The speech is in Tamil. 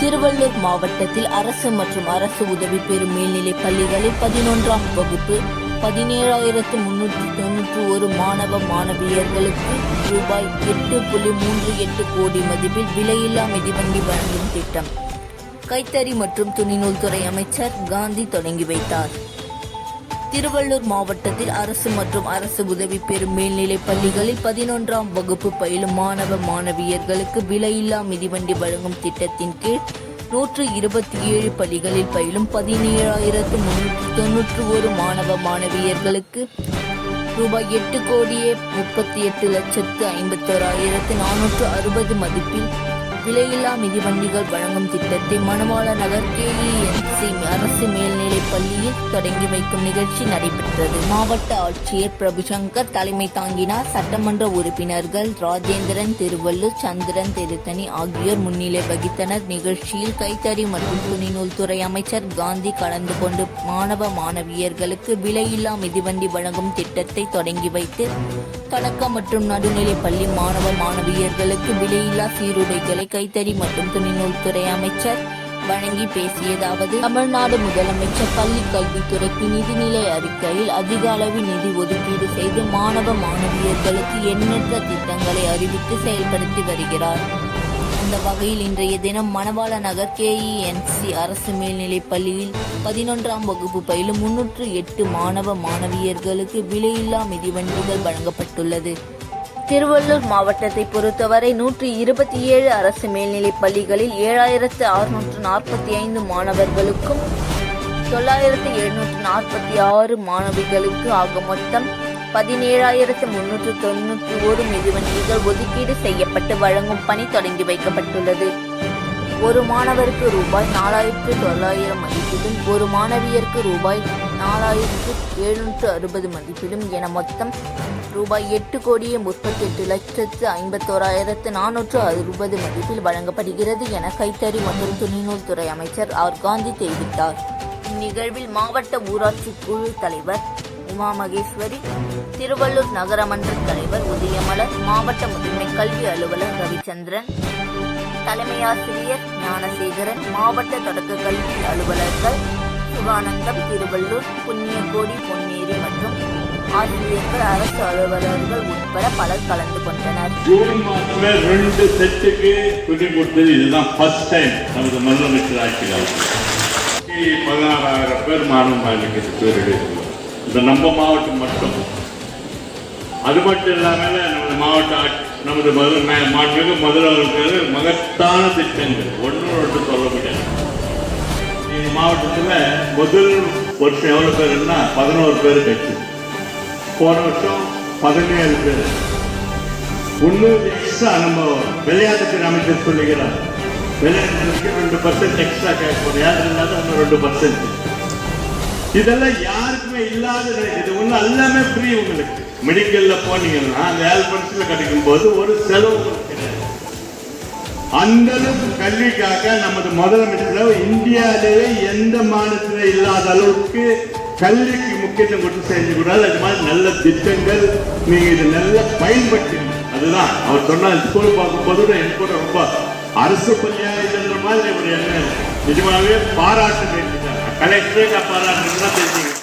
திருவள்ளூர் மாவட்டத்தில் அரசு மற்றும் அரசு உதவி பெறும் மேல்நிலைப் பள்ளிகளில் பதினொன்றாம் வகுப்பு பதினேழாயிரத்து முன்னூற்றி தொன்னூற்றி ஒரு மாணவ மாணவியர்களுக்கு ரூபாய் எட்டு புள்ளி மூன்று எட்டு கோடி மதிப்பில் விலையில்லா மிதிவண்டி வழங்கும் திட்டம். கைத்தறி மற்றும் துணிநூல் துறை அமைச்சர் காந்தி தொடங்கி வைத்தார். திருவள்ளூர் மாவட்டத்தில் அரசு மற்றும் அரசு உதவி பெறும் மேல்நிலைப் பள்ளிகளில் பதினொன்றாம் வகுப்பு பயிலும் மாணவ மாணவியர்களுக்கு விலையில்லா மிதிவண்டி வழங்கும் திட்டத்தின் கீழ் நூற்று இருபத்தி ஏழு பள்ளிகளில் பயிலும் பதினேழாயிரத்து முன்னூற்று தொன்னூற்று ஒரு மாணவ மாணவியர்களுக்கு ரூபாய் எட்டு கோடியே முப்பத்தி எட்டு லட்சத்து ஐம்பத்தோராயிரத்து நானூற்று அறுபது மதிப்பில் விலையில்லா மிதிவண்டிகள் வழங்கும் திட்டத்தை மணவாள நகர் கேஇஎன்சி அரசு மேல்நிலைப் பள்ளியில் தொடங்கி வைக்கும் நிகழ்ச்சி நடைபெற்றது. மாவட்ட ஆட்சியர் பிரபுசங்கர் தலைமை தாங்கினார். சட்டமன்ற உறுப்பினர்கள் ராஜேந்திரன் திருவள்ளூர் சந்திரன் திருத்தணி ஆகியோர் முன்னிலை வகித்தனர். நிகழ்ச்சியில் கைத்தறி மற்றும் துணிநூல் துறை அமைச்சர் காந்தி கலந்து கொண்டு மாணவ மாணவியர்களுக்கு விலையில்லா மிதிவண்டி வழங்கும் திட்டத்தை தொடங்கி வைத்து தொடக்க மற்றும் நடுநிலை பள்ளி மாணவ மாணவியர்களுக்கு விலையில்லா சீருடைகளை கைத்தறி மற்றும் துணிநூல் துறை அமைச்சர் வழங்கி பேசியதாவது தமிழ்நாடு முதலமைச்சர் பள்ளி கல்வித்துறைக்கு நிதிநிலை அறிக்கையில் அதிக அளவு நிதி ஒதுக்கீடு செய்து மாணவ மாணவியர்களுக்கு எண்ணற்ற திட்டங்களை அறிவித்து செயல்படுத்தி வருகிறார். அந்த வகையில் இன்றைய தினம் மணவாள நகர் கேஇஎன்சி அரசு மேல்நிலைப் பள்ளியில் பதினொன்றாம் வகுப்பு பயிலும் முன்னூற்று எட்டு மாணவ மாணவியர்களுக்கு விலையில்லா மிதிவண்டிகள் வழங்கப்பட்டுள்ளது. திருவள்ளூர் மாவட்டத்தை பொறுத்தவரை நூற்றி இருபத்தி ஏழு அரசு மேல்நிலைப் பள்ளிகளில் ஏழாயிரத்து அறுநூற்று நாற்பத்தி ஐந்து மாணவர்களுக்கும் தொள்ளாயிரத்து எழுநூற்று நாற்பத்தி ஆறு மாணவிகளுக்கு ஆக மொத்தம் பதினேழாயிரத்து முன்னூற்று தொன்னூற்றி ஒரு மிதிவண்டிகள் ஒதுக்கீடு செய்யப்பட்டு வழங்கும் பணி தொடங்கி வைக்கப்பட்டுள்ளது. ஒரு மாணவருக்கு ரூபாய் நாலாயிரத்து தொள்ளாயிரம் மதிப்பிலும் ஒரு மாணவியருக்கு ரூபாய் நாலாயிரத்து எழுநூற்று அறுபது மதிப்பிலும் என மொத்தம் ரூபாய் எட்டு கோடியே முப்பத்தி எட்டு லட்சத்து ஐம்பத்தோராயிரத்து நானூற்று அறுபது மதிப்பில் வழங்கப்படுகிறது என கைத்தறி மற்றும் துணிநூல் துறை அமைச்சர் ஆர். காந்தி தெரிவித்தார். இந்நிகழ்வில் மாவட்ட ஊராட்சி குழு தலைவர் உமா மகேஸ்வரி திருவள்ளூர் நகரமன்ற தலைவர் உதயமலர் மாவட்ட முதன்மை கல்வி அலுவலர் ரவிச்சந்திரன் தலைமை ஆசிரியர் ஞானசேகரன் மாவட்ட தொடக்க கல்வி அலுவலர்கள் சிவானந்தம் திருவள்ளூர் புண்ணியகோடி பொன்னேரி மற்றும் ஆசிரியர்கள் அரசு அலுவலர்கள் உட்பட பலர் கலந்து கொண்டனர். ஜூன் மாதமே ரெண்டு செட்டுக்கு துணி கொடுத்தது இதுதான். ஃபர்ஸ்ட் டைம் நமது முதலமைச்சர் ஆட்சியில். பதினாறாயிரம் பேர் மாணவ மாணவிக்கு பேர் இந்த நம்ம மாவட்டம் மட்டும். அது மட்டும் இல்லாமல் நமது மாவட்ட ஆட்சி நமது முதல் மே- மாண்புமிகு முதல்வருக்கு மகத்தான திட்டங்கள். ஒன்று ஒன்று சொல்ல முடியாது. இந்த மாவட்டத்தில் முதல் வருஷம் எவ்வளோ பேருன்னா பதினோரு பேர் கட்சி. போன வருஷம் பதினேழு பேர். இன்னொரு எக்ஸ்ட்ரா நம்ம விளையாட்டுத்துறை அமைச்சர் சொல்லுகிறார். விளையாட்டுக்கு ரெண்டு பர்சன்ட் எக்ஸ்ட்ரா கேட்கணும் யார் இல்லாத ஒன்று ரெண்டு பர்சன்ட் இதெல்லாம் யாருக்குமே இல்லாத இது ஒன்றும் எல்லாமே ஃப்ரீ உங்களுக்கு. மெடிக்கல்ல போனீங்கன்னா அந்த ஏல்பன்ஸ்ல கிடைக்கும் போது ஒரு செலவு அந்த அளவுக்கு கல்விக்காக நமது முதலமைச்சர் இந்தியாவிலேயே எந்த மாநிலத்தில் இல்லாத அளவுக்கு கல்விக்கு முக்கியத்துவம் கொடுத்து செஞ்சு கூடாது அது மாதிரி நல்ல திட்டங்கள் நீங்க இது நல்லா பயன்படுத்தி அதுதான். அவர் சொன்னால் ஸ்கூல் பார்க்கும்போது கூட எனக்கு கூட ரொம்ப அரசு பள்ளியாக மாதிரி ஒரு என்ன நிஜமாவே பாராட்டு வேண்டியது கலெக்டரே பாராட்டுறதுதான் தெரிஞ்சுங்க